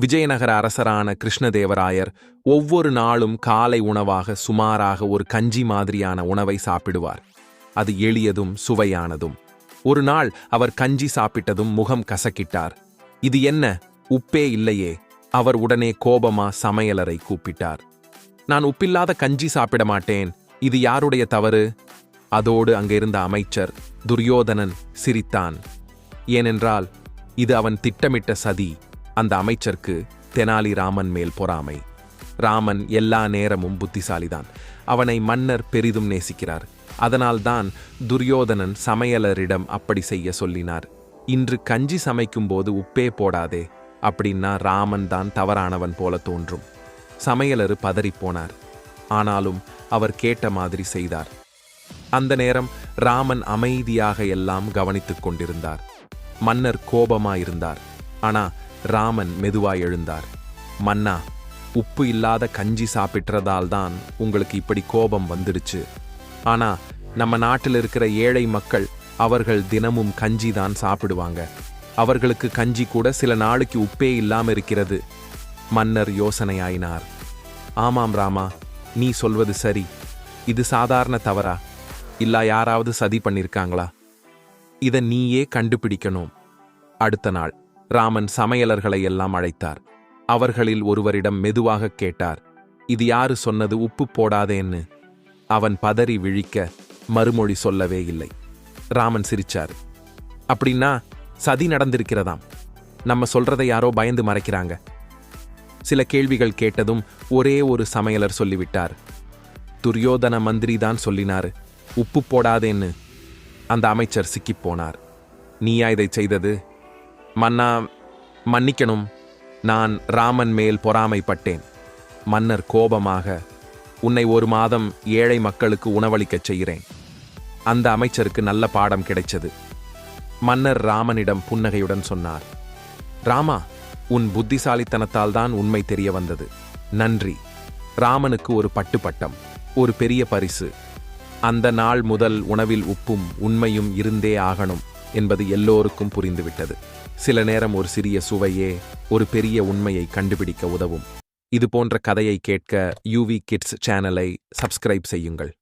விஜயநகர அரசரான கிருஷ்ணதேவராயர் ஒவ்வொரு நாளும் காலை உணவாக சுமாராக ஒரு கஞ்சி மாதிரியான உணவை சாப்பிடுவார். அது எளியதும் சுவையானதும். ஒரு நாள் அவர் கஞ்சி சாப்பிட்டதும் முகம் கசக்கிட்டார். இது என்ன? உப்பே இல்லையே. அவர் உடனே கோபமா சமையலரை கூப்பிட்டார். நான் உப்பில்லாத கஞ்சி சாப்பிட மாட்டேன். இது யாருடைய தவறு? அதோடு அங்கிருந்த அமைச்சர் துரியோதனன் சிரித்தான். ஏனென்றால் இது அவன் திட்டமிட்ட சதி. அந்த அமைச்சருக்கு தெனாலிராமன் மேல் பொறாமை. ராமன் எல்லா நேரமும் புத்திசாலிதான். அவனை மன்னர் பெரிதும் நேசிக்கிறார். அதனால்தான் துரியோதனன் சமையலரிடம் அப்படி செய்ய சொல்லினார். இன்று கஞ்சி சமைக்கும்போது உப்பே போடாதே அப்படின்னா ராமன் தான் தவறானவன் போல தோன்றும். சமையலரு பதறிப்போனார் ஆனாலும் அவர் கேட்ட மாதிரி செய்தார். அந்த நேரம் ராமன் அமைதியாக எல்லாம் கவனித்துக் கொண்டிருந்தார். மன்னர் கோபமாயிருந்தார். ஆனா ராமன் மெதுவாய் எழுந்தார். மன்னா உப்பு இல்லாத கஞ்சி சாப்பிட்றதால் தான் உங்களுக்கு இப்படி கோபம் வந்துடுச்சு. ஆனா நம்ம நாட்டில் இருக்கிற ஏழை மக்கள் அவர்கள் தினமும் கஞ்சி தான் சாப்பிடுவாங்க. அவர்களுக்கு கஞ்சி கூட சில நாளைக்கு உப்பே இல்லாம இருக்கிறது. மன்னர் யோசனையாயினார். ஆமாம் ராமா நீ சொல்வது சரி. இது சாதாரண தவறா? இல்ல யாராவது சதி பண்ணிருக்காங்களா? இதை நீயே கண்டுபிடிக்கணும். அடுத்த நாள். ராமன் சமையலர்களை எல்லாம் அழைத்தார். அவர்களில் ஒருவரிடம் மெதுவாக கேட்டார் இது யாரு சொன்னது? உப்பு போடாதேன்னு. அவன் பதறி விழிக்க மறுமொழி சொல்லவே இல்லை. ராமன் சிரிச்சார் அப்படின்னா சதி நடந்திருக்கிறதாம். நம்ம சொல்றதை யாரோ பயந்து மறைக்கிறாங்க. சில கேள்விகள் கேட்டதும் ஒரே ஒரு சமையலர் சொல்லிவிட்டார் துரியோதன மந்திரி தான் சொல்லினாரு உப்பு போடாதேன்னு. அந்த அமைச்சர் சிக்கிப் போனார் நீயா இதை செய்தது? மன்னா மன்னிக்கணும். நான் ராமன் மேல் பொறாமைப்பட்டேன். மன்னர் கோபமாக உன்னை ஒரு மாதம் ஏழை மக்களுக்கு உணவளிக்கச் செய்கிறேன். அந்த அமைச்சருக்கு நல்ல பாடம் கிடைச்சது. மன்னர் ராமனிடம் புன்னகையுடன் சொன்னார் ராமா உன் புத்திசாலித்தனத்தால் தான் உண்மை தெரிய வந்தது. நன்றி. ராமனுக்கு ஒரு பட்டுப்பட்டம் ஒரு பெரிய பரிசு. அந்த நாள் முதல் உணவில் உப்பும் உண்மையும் இருந்தே ஆகணும். என்பது எல்லோருக்கும் புரிந்துவிட்டது. சில நேரம் ஒரு சிறிய சுவையே ஒரு பெரிய உண்மையை கண்டுபிடிக்க உதவும். இது போன்ற கதையை கேட்க யூவி கிட்ஸ் சேனலை சப்ஸ்கிரைப் செய்யுங்கள்.